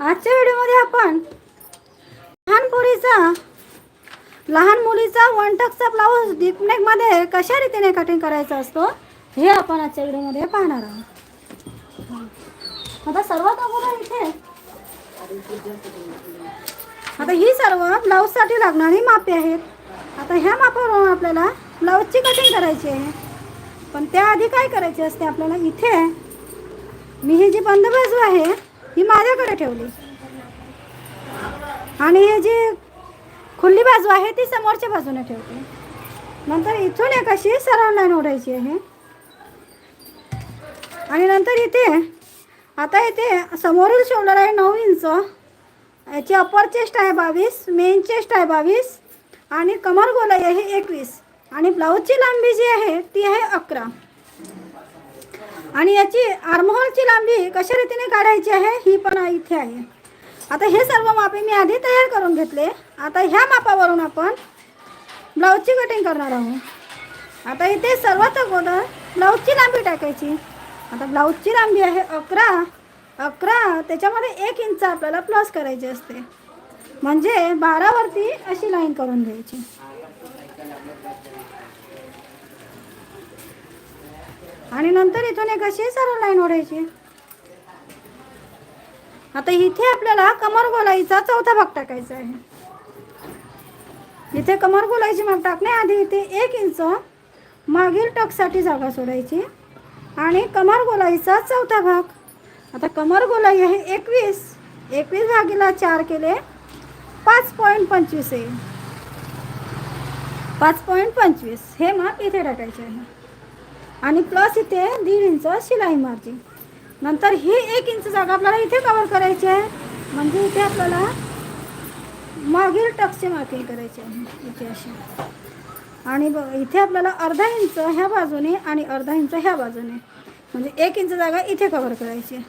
आजच्या व्हिडिओमध्ये आपण लहान पोरीचा लहान मुलीचा वनटकचा ब्लाऊजमध्ये कशा रीतीने कटिंग करायचा असतो हे आपण आजच्या व्हिडिओमध्ये पाहणार आहोत. आता सर्वात अगोदर इथे आता ही सर्व ब्लाऊजसाठी लागणारी मापे आहेत. आता ह्या मापावरून आपल्याला ब्लाऊजची कटिंग करायची आहे. पण त्याआधी काय करायचे असते आपल्याला? इथे मी ही जी बंदबाजू आहे ही माझ्याकडे ठेवली. आणि हे जी खुली बाजू आहे ती समोरच्या बाजूने ठेवते. नंतर इथून एक अशी सरळ लाईन ओढायची आहे. आणि नंतर इथे आता इथे समोरील शोल्डर आहे नऊ इंच. याची अपर चेस्ट आहे बावीस मेन चेस्ट आहे बावीस आणि कमर गोलाई आहे एकवीस. आणि ब्लाऊजची लांबी जी आहे ती आहे अकरा. आणि याची आर्महोलची लांबी कशा रीतीने काढायची आहे ही पण इथे आहे. आता हे सर्व मापे मी आधी तयार करून घेतले. आता ह्या मापावरून आपण ब्लाऊजची कटिंग करणार आहोत. आता इथे सर्वात अगोदर ब्लाऊजची लांबी टाकायची. आता ब्लाऊजची लांबी आहे अकरा. अकरा त्याच्यामध्ये एक इंच आपल्याला प्लस करायची असते. म्हणजे बारावरती अशी लाईन करून घ्यायची. आणि नंतर इथून एक अशी सरळ लाईन ओढायची. आता इथे आपल्याला कमर गोलाईचा चौथा भाग टाकायचा आहे. इथे कमर गोलाईची माप टाकण्याआधी इथे एक इंच मागील टकसाठी जागा सोडायची आणि कमर गोलाईचा चौथा भाग. आता कमर गोलाई आहे एकवीस. एकवीस भागीला चार केले पाच पॉईंट पंचवीस आहे. पाच पॉईंट पंचवीस हे माप इथे टाकायचे आहे. आणि प्लस इथे दीड इंच शिलाई मार्जिन नंतर ही एक इंच जागा आपल्याला इथे कवर करायची आहे. म्हणजे इथे आपल्याला मागील टक्सचे मार्किंग करायचे आहे. इथे अशी. आणि इथे आपल्याला अर्धा इंच ह्या बाजूने आणि अर्धा इंच ह्या बाजूने. म्हणजे एक इंच जागा इथे कवर करायची आहे.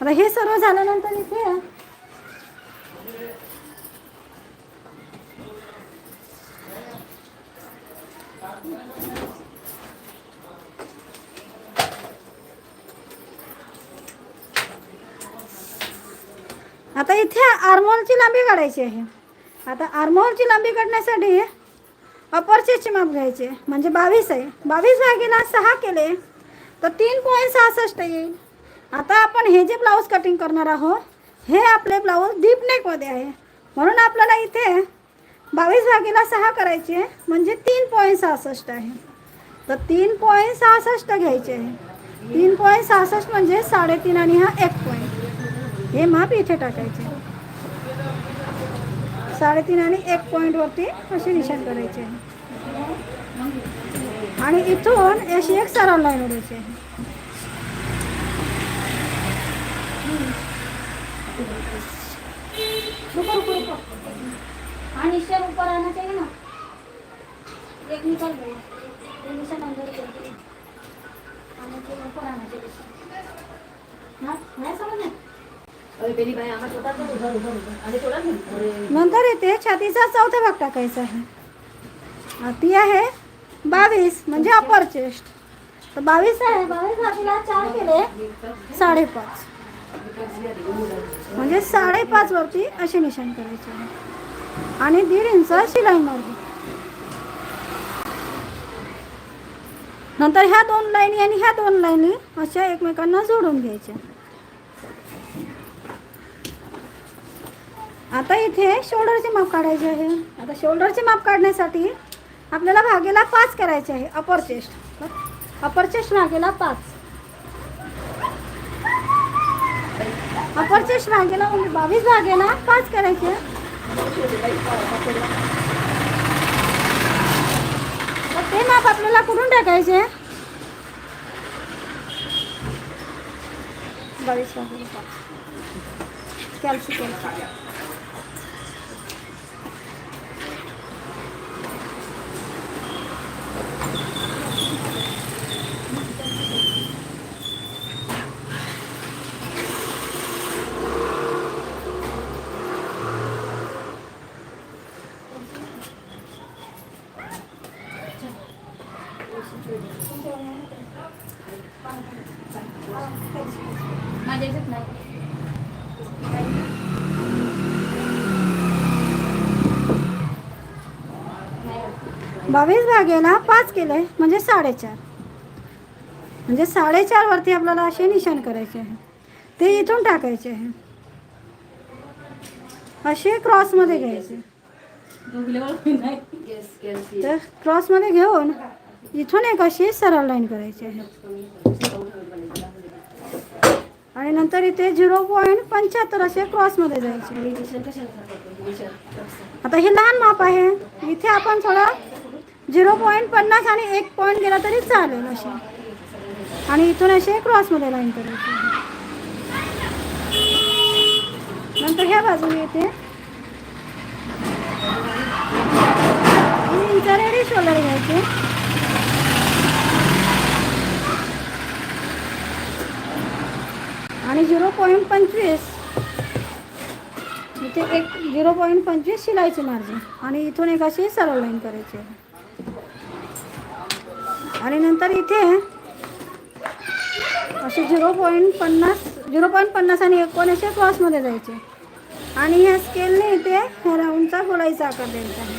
आता हे सर्व झाल्यानंतर इथे आता इथे आर्मोलची लांबी काढायची आहे. आता आर्मोलची लांबी काढण्यासाठी अपर चेस्टचे माप घ्यायचे म्हणजे बावीस आहे. बावीस भागीला सहा केले तर तीन पॉईंट सहासष्ट येईल. आता आपण हे जे ब्लाऊज कटिंग करणार आहोत हे आपले ब्लाऊज डीप नेकमध्ये आहे. म्हणून आपल्याला इथे बावीस भागीला सहा करायचे म्हणजे तीन पॉईंट सहासष्ट आहे. तर तीन पॉईंट सहासष्ट घ्यायचे आहे. तीन पॉईंट सहासष्ट म्हणजे साडेतीन आणि हा एक पॉईंट हे माप इथे टाकायचे साडेतीन आणि एक पॉईंटवरती असे निशाण करायचे आणि इथून अशी एक सरळ लाईन ओढायची आहे रुको रुको रुको आणि निशाण ऊपर आना चाहिए ना एक निकल गई ये निशान अंदर चल गई आना चाहिए ऊपर आना चाहिए हाँ नहीं समझ में नंतर येते छातीचा चौथा भाग टाकायचा आहे. ती आहे बावीस म्हणजे अपर चेस्ट तर बावीस आहे बावीस भागीला चार केले साडेपाच. म्हणजे साडेपाच वरती असे निशाण करायचे आहे. आणि दीड इंच शिलाई मारली. नंतर ह्या दोन लाईनी आणि ह्या दोन लाईनी अशा एकमेकांना जोडून घ्यायच्या. आता इथे शोल्डरचे माप काढायचे आहे. आता शोल्डरचे माप काढण्यासाठी आपल्याला भागेला पाच करायचे आहे. अपर चेस्ट अपर चेस्ट भागेला पाच. अपर चेस्ट भागेला म्हणजे बावीस भागेला पाच करायचे. तर ते माप आपल्याला कुठून टाकायचे? बावीस भागेला पाच. कॅल्शियम बावीस भागेला पाच केले म्हणजे साडेचार. म्हणजे साडेचार वरती आपल्याला असे निशाण करायचे आहे. ते इथून टाकायचे आहे. असे क्रॉसमध्ये घ्यायचे. तर क्रॉसमध्ये घेऊन इथून एक अशी सरळ लाईन करायची आहे. आणि नंतर इथे झिरो पॉईंट पंच्याहत्तर असे क्रॉसमध्ये जायचे. आता हे लहान माप आहे. इथे आपण थोडं झिरो पॉईंट पन्नास आणि एक पॉईंट गेला तरी चालेल असे. आणि इथून असे क्रॉसमध्ये लाईन करायची नंतर ह्या बाजूने येते. रेडी शोल्डर घ्यायचे. आणि झिरो पॉईंट पंचवीस. इथे एक झिरो पॉईंट पंचवीस शिलाईची मार्जिन आणि इथून एक अशी सरळ लाईन करायची आहे. आणि नंतर इथे असे झिरो पॉईंट पन्नास झिरो पॉईंट पन्नास आणि एकोणीसशे क्रॉसमध्ये जायचे. आणि ह्या स्केलने इथे ह्या राऊंडचा गोलाईचा आकार द्यायचा आहे.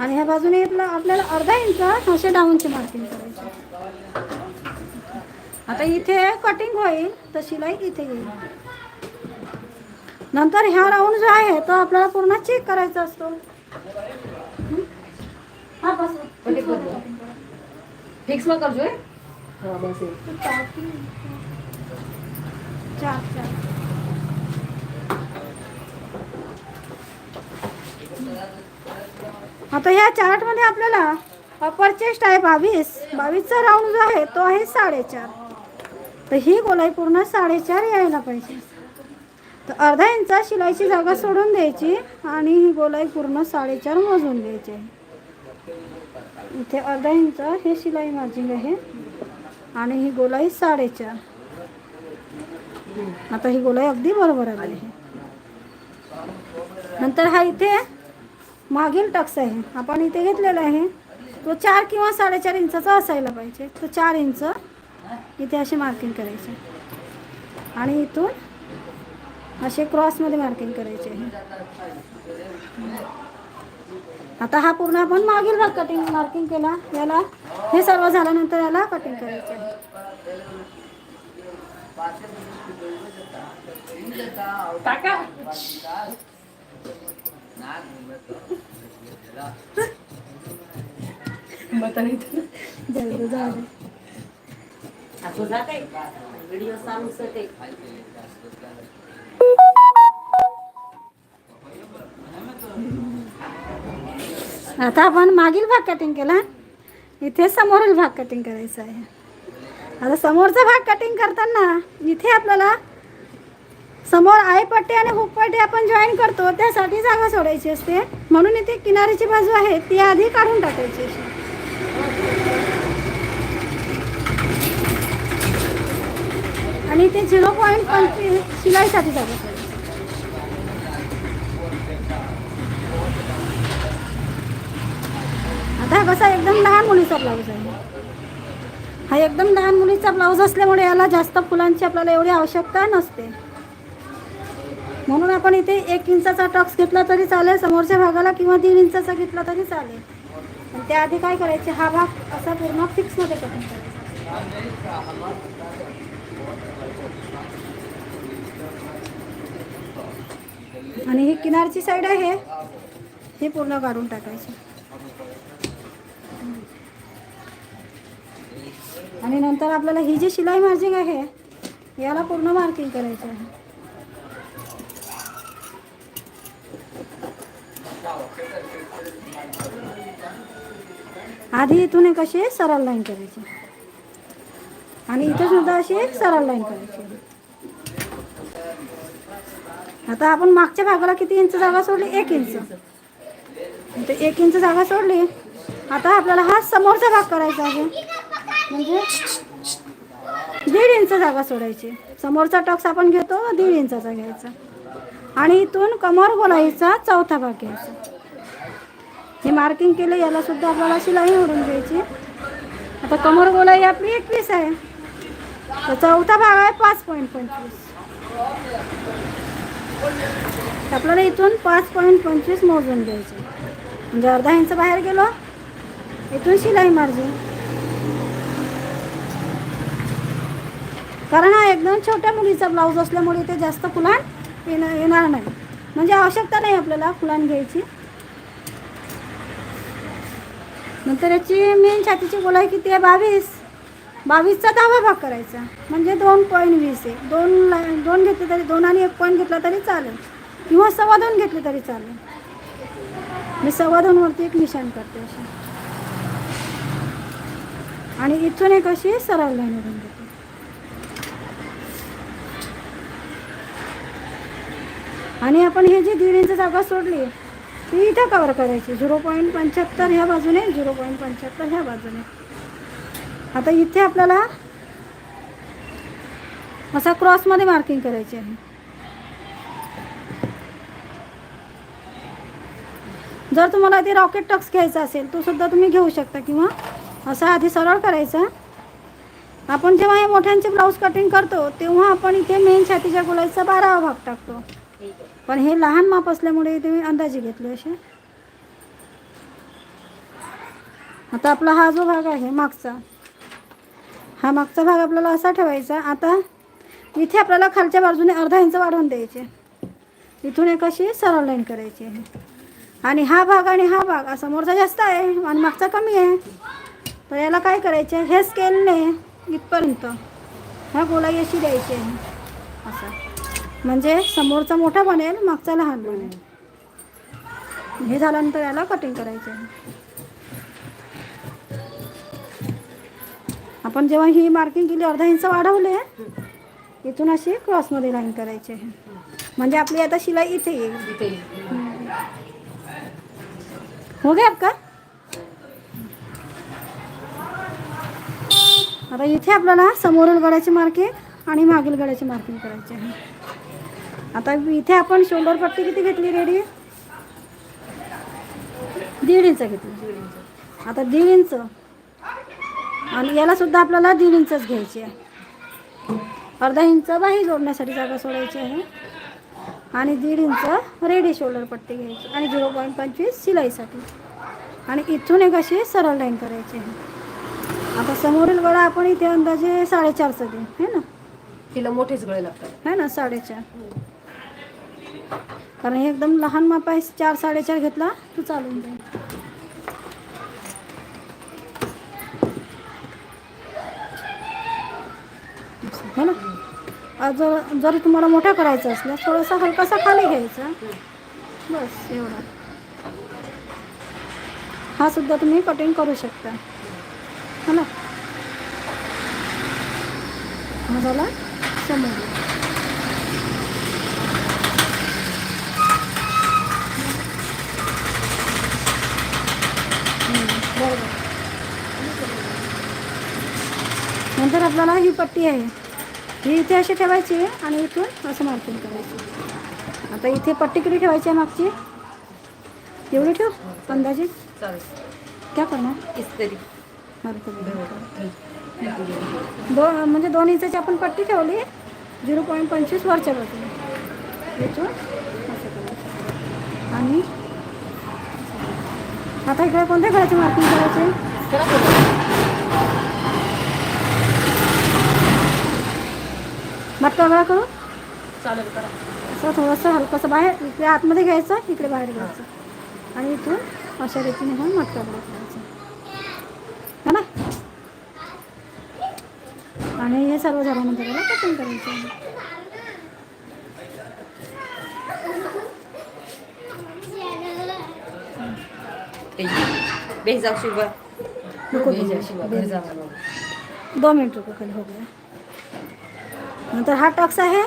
आणि ह्या बाजूने इथला आपल्याला अर्धा इंच असे डाऊनची मार्किंग करायचे. आता इथे कटिंग होईल तर शिलाई इथे येईल. नंतर ह्या राऊंड जो आहे तो आपल्याला पूर्ण चेक करायचा असतो. हा बस ફિક્સ માં કરજો હે હા બસ એ चार चार आता ह्या चार्टमध्ये आपल्याला अपर चेस्ट आहे बावीस बावीसचा राऊंड जो आहे तो आहे साडेचार तर ही गोलाई पूर्ण साडेचार यायला पाहिजे तर अर्धा इंचा शिलाईची जागा सोडून द्यायची आणि ही गोलाई पूर्ण साडेचार मोजून द्यायची आहे इथे अर्धा इंच हे शिलाई मार्जिंग आहे आणि ही गोलाई साडेचार. आता ही गोलाई अगदी बरोबर आली आहे. नंतर हा इथे मागील टक्स आहे. आपण इथे घेतलेला आहे. तो चार किंवा साडेचार इंचाचा असायला पाहिजे. तो चार इंच इथे असे मार्किंग करायचे. आणि इथून असे क्रॉसमध्ये मार्किंग करायचे आहे. आता हा पूर्ण आपण मागील भाग कटिंग मार्किंग केला. याला हे सर्व झाल्यानंतर याला कटिंग करायचे आता आपण मागील भाग कटिंग केला. इथे समोरील भाग कटिंग करायचा आहे. आता समोरचा भाग कटिंग करताना इथे आपल्याला समोर आयपट्टी आणि हुकपट्टी आपण जॉईन करतो त्यासाठी जागा सोडायची असते. म्हणून इथे किनारीची बाजू आहे ती आधी काढून टाकायची अशी आणि ते झिरो पॉईंट पंचवीस शिलाईसाठी जागा सोडायची आता हा कसा एकदम लहान मुलीचा ब्लाऊज आहे. हा एकदम लहान मुलीचा ब्लाऊज असल्यामुळे याला जास्त फुलांची आपल्याला एवढी आवश्यकता नसते. म्हणून आपण इथे एक इंचाचा टॉक्स घेतला तरी चालेल समोरच्या भागाला किंवा दीड इंचाचा घेतला तरी चालेल. पण त्याआधी काय करायचे हा भाग असा पूर्ण फिक्समध्ये करून करायचा आणि ही किनारची साईड आहे ही पूर्ण काढून टाकायची. आणि नंतर आपल्याला ही जी शिलाई मार्जिंग आहे याला पूर्ण मार्किंग करायचं आहे. आधी इथून एक अशी सरळ लाईन करायची. आणि इथे सुद्धा अशी एक सरळ लाईन करायची. आता आपण मागच्या भागाला किती इंच जागा सोडली? एक इंच. एक इंच जागा सोडली. आता आपल्याला हा समोरचा भाग करायचा आहे. म्हणजे दीड इंच जागा सोडायची. समोरचा टॉक्स आपण घेतो दीड इंचाचा घ्यायचा. आणि इथून कमर गोलाईचा चौथा भाग घ्यायचा. हे मार्किंग केलं याला सुद्धा आपल्याला शिलाई ओढून घ्यायची. आता कमर गोलाई आपली एकवीस आहे. तर चौथा भाग आहे पाच पॉईंट पंचवीस. आपल्याला इथून पाच पॉईंट पंचवीस मोजून घ्यायचे. म्हणजे अर्धा इंच बाहेर गेलो इथून शिलाई मार्जिन कारण हा एकदम छोट्या मुलीचा ब्लाऊज असल्यामुळे ते जास्त फुलान येणार येणार नाही. म्हणजे आवश्यकता नाही आपल्याला फुलान घ्यायची. नंतर याची मेन छातीची गोलाई किती आहे? बावीस. बावीसचा दहावा भाग करायचा. म्हणजे दोन पॉईंट वीस आहे. दोन ला दोन घेतले तरी दोन आणि एक पॉईंट घेतला तरी चालेल. किंवा सव्वा दोन घेतले तरी चालेल. मी सव्वा दोनवरती एक निशाण करते अशी. आणि इथून एक अशी सरळ लाईन घेते आणि आपण हे जी दीड इंच जागा सोडली ती इथं कवर करायची. झिरो पॉईंट पंच्याहत्तर ह्या बाजूने झिरो पॉईंट पंच्याहत्तर ह्या बाजूने. आता इथे आपल्याला असा क्रॉसमध्ये मार्किंग करायची आहे. जर तुम्हाला ते रॉकेट टक्स घ्यायचा असेल तो सुद्धा तुम्ही घेऊ शकता किंवा असा आधी सरळ करायचा. आपण जेव्हा हे मोठ्यांचे ब्लाऊज कटिंग करतो तेव्हा आपण इथे मेन छातीच्या गोलाईचा बारावा भाग टाकतो. पण हे लहान माप असल्यामुळे ते मी अंदाजे घेतले असे. आता आपला हा जो भाग आहे मागचा हा मागचा भाग आपल्याला असा ठेवायचा आता इथे आपल्याला खालच्या बाजूने अर्धा इंच वाढवून द्यायचे. इथून एक अशी सरळ लाईन करायची आहे. आणि हा भाग आणि हा भाग हा समोरचा जास्त आहे आणि मागचा कमी आहे. तर याला काय करायचे? हे स्केलने इथपर्यंत ह्या गोलाई अशी द्यायची आहे. असं. म्हणजे समोरचा मोठा बनेल मागचा लहान बनेल. हे झाल्यानंतर याला कटिंग करायचे. आहे आपण जेव्हा ही मार्किंग केली अर्धा इंच वाढवले इथून अशी क्रॉसमध्ये लाईन करायची. आहे म्हणजे आपली आता शिलाई इथे येईल. इथे येईल. हो गया आपका आता इथे आपल्याला समोरील गळ्याची मार्किंग आणि मागील गळ्याची मार्किंग करायची आहे. आता इथे आपण शोल्डर पट्टी किती घेतली रेडी? दीड इंच घेतली. आता दीड इंच. आणि याला सुद्धा आपल्याला दीड इंचच घ्यायची आहे. अर्धा इंच बाही जोडण्यासाठी जागा सोडायची आहे. आणि दीड इंच रेडी शोल्डर पट्टी घ्यायची आणि झिरो पॉईंट पंचवीस शिलाईसाठी. आणि इथून एक अशी सरळ लाईन करायची आहे. आता समोरील गळा आपण इथे अंदाजे साडेचारचा देऊ है ना? तिला मोठेच गळे लागतात. है ना? साडेचार. कारण हे एकदम लहान माप आहे चार साडेचार घेतला तर चालून जाईल है हो ना? आज जर जर तुम्हाला मोठा करायचा असला थोडासा हलकासा खाली घ्यायचा. बस एवढा. हा सुद्धा तुम्ही कटिंग करू शकता. है ना? झाला? समोर बरोबर. नंतर आपल्याला ही पट्टी आहे. ही इथे अशी ठेवायची आहे आणि इथून असं मार्किंग करायची. आता इथे पट्टी किती ठेवायची आहे मागची? एवढी ठेव अंदाजे. क्या करणार? इस्त्री. दोन म्हणजे दोन इंचाची आपण पट्टी ठेवली. झिरो पॉईंट पंचवीस वरच्या बाजूने इथून असं करायचं. आणि आता इकडे कोणत्या घराची मार्किंग करायची. मटका गळा करू? चालेल करा. असं थोडंसं हलकंसं बाहेर इकडे आतमध्ये घ्यायचं इकडे बाहेर घ्यायचं. आणि इथून अशा रीतीने घेऊन मटका गळा करायचा. है ना? आणि हे सर्व झाल्यानंतर कटिंग करायचं आहे ते बेजाव शिवा रुको दो बेजा मिनट, शिवा दो घर मिनट. जावा दो मिनिट रुको खाली हो गया नंतर हा टक्स आहे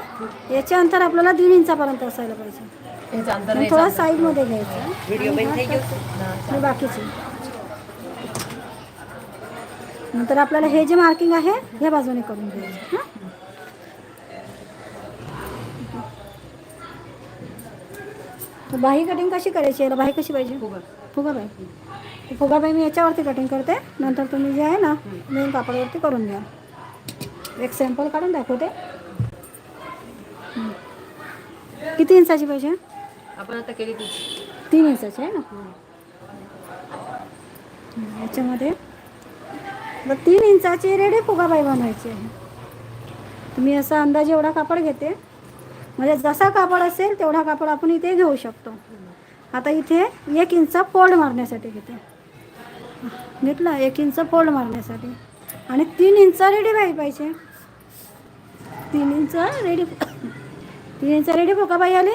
याचे अंतर आपल्याला दीड इंचापर्यंत असायला पाहिजे ह्याचं अंतर आणि नाही थोडा चालत. साईडमध्ये घ्यायचा व्हिडिओ आणि बंद हा થઈ ગયો टक्स- ના, आणि बाकीचे नंतर आपल्याला हे जे मार्किंग आहे ह्या बाजूने करून घ्यायचं हां तर बाही कटिंग कशी करायची याला बाही कशी पाहिजे फुगा. फुगा बाई. फुगा बाई मी याच्यावरती कटिंग करते. नंतर तुम्ही जे आहे ना मेन कापडावरती करून घ्या. एक सॅम्पल काढून दाखवते. किती इंचाची पाहिजे आपण आता केली तीन. इंचाची आहे ना? याच्यामध्ये. व तीन इंचाची रेडी फुगाबाई बनवायची आहे. तुम्ही असा अंदाजे एवढा कापड घेते. म्हणजे जसा कापड असेल तेवढा कापड आपण इथे घेऊ शकतो. आता इथे एक इंच फोल्ड मारण्यासाठी घेते. घेतला एक इंच फोल्ड मारण्यासाठी. आणि तीन इंच रेडी बाई पाहिजे. तीन इंच रेडी तीन इंच रेडी फुगाबाई आली?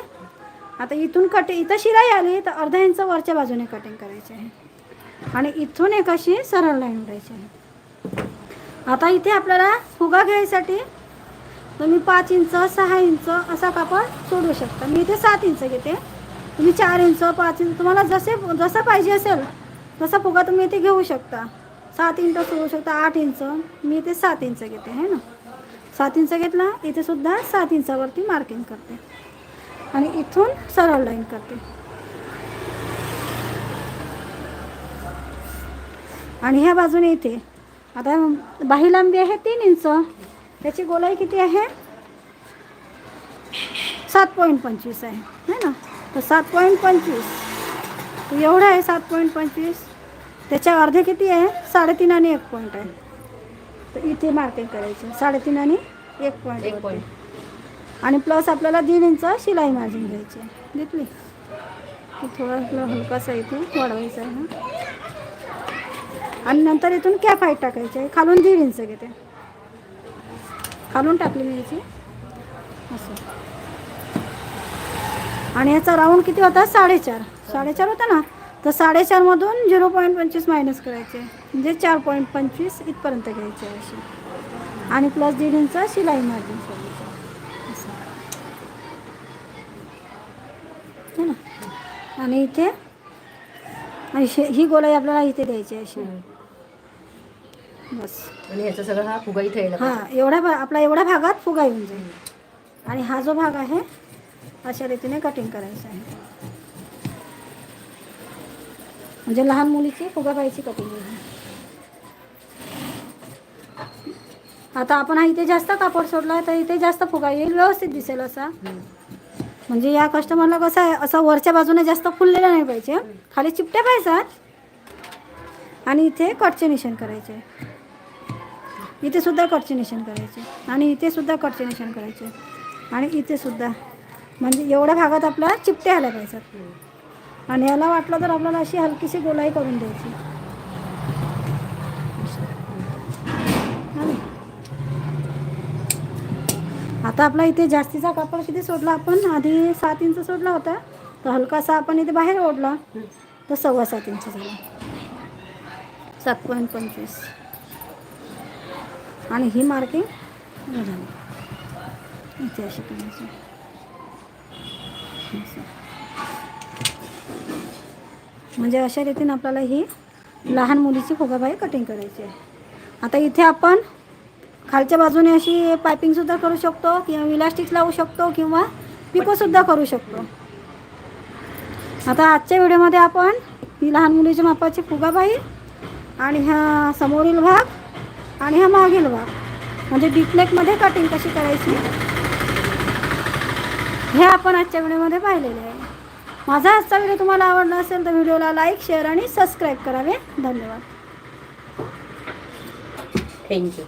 आता इथून कट इथं शिलाई आली तर अर्धा इंच वरच्या बाजूने कटिंग करायची आहे. आणि इथून एक अशी सरळ लाईन करायची आहे. आता इथे आपल्याला फुगा घ्यायसाठी तुम्ही पाच इंच सहा इंच असा कापड सोडू शकता. मी इथे सात इंच घेते. तुम्ही चार इंच पाच इंच तुम्हाला जसे जसा पाहिजे असेल तसा फुगा तुम्ही इथे घेऊ शकता. सात इंच सोडू शकता आठ इंच. मी इथे सात इंच घेते है ना? सात इंच घेतला इथे सुद्धा सात इंचावरती मार्किंग करते. आणि इथून सरळ लाईन करते. आणि ह्या बाजूने इथे आता बाही लांबी आहे तीन इंच. त्याची गोलाई किती आहे? सात पॉईंट पंचवीस आहे. तर सात पॉईंट पंचवीस. एवढं आहे सात पॉईंट पंचवीस. त्याच्या अर्धे किती आहे? साडेतीन आणि एक पॉईंट आहे. तर इथे मार्किंग करायचे. साडेतीन आणि एक पॉईंट एक पॉईंट आणि प्लस आपल्याला दीड इंच शिलाई मार्जिन घ्यायची आहे. घेतली? की थोडा हलकासा इथे वाढवायचा आहे ना. आणि नंतर इथून कॅप हाईट टाकायची आहे. खालून दीड इंच घेते. खालून टाकली मी याची असं. आणि याचा राऊंड किती होता? साडेचार. साडेचार होता ना? तर साडेचारमधून झिरो पॉईंट पंचवीस मायनस करायचे. म्हणजे चार पॉईंट पंचवीस इथपर्यंत घ्यायचे अशी आणि प्लस दीड इंच शिलाई मार्जिन सोडायचं ना? आणि इथे ही गोलाई आपल्याला इथे द्यायची आहे अशी. बस. आणि ह्याचा सगळं हा फुगा इथे हा एवढ्या आपला एवढ्या भागात फुगा येऊन जाईल. आणि हा जो भाग आहे अशा रीतीने कटिंग करायचं आहे. म्हणजे लहान मुलीची फुगा पाहिजे कटिंग आहे. आता आपण हा इथे जास्त कापड सोडला तर इथे जास्त फुगा येईल व्यवस्थित दिसेल असा. म्हणजे या कस्टमरला कसं आहे असं वरच्या बाजूने जास्त फुललेलं नाही पाहिजे. खाली चिपट्या पाहिजेत. आणि इथे कटचे निशाण करायचे इथे सुद्धा कटचे निशाण करायचे आणि इथे सुद्धा कटचे निशाण करायचे आणि इथे सुद्धा. म्हणजे एवढ्या भागात आपल्या चिपट्या आल्या पाहिजेत. आणि याला वाटलं तर आपल्याला अशी हलकीशी गोलाई करून द्यायची. आता आपला इथे जास्तीचा कापड किती सोडला आपण? आधी सात इंच सोडला होता. तर हलकासा आपण इथे बाहेर ओढला. तर सव्वा सात इंच झाला. सात पॉईंट पंचवीस. आणि ही मार्किंग झाली. इथे अशी करायची. म्हणजे अशा रीतीने आपल्याला ही लहान मुलीची फुगाबाई कटिंग करायची आहे. आता इथे आपण खालच्या बाजूने अशी पायपिंगसुद्धा करू शकतो किंवा इलास्टिक लावू शकतो किंवा पिकोसुद्धा करू शकतो. आता आजच्या व्हिडिओमध्ये आपण ही लहान मुलीच्या मापाची फुगाबाई आणि हा समोरील भाग आणि हा मागील भाग म्हणजे डिप्लेकमध्ये कटिंग कशी करायची हे आपण आजच्या व्हिडिओमध्ये पाहिलेले आहे. माझा आजचा व्हिडिओ तुम्हाला आवडला असेल तर व्हिडिओला लाईक शेअर आणि सबस्क्राईब करावे. धन्यवाद. थँक्यू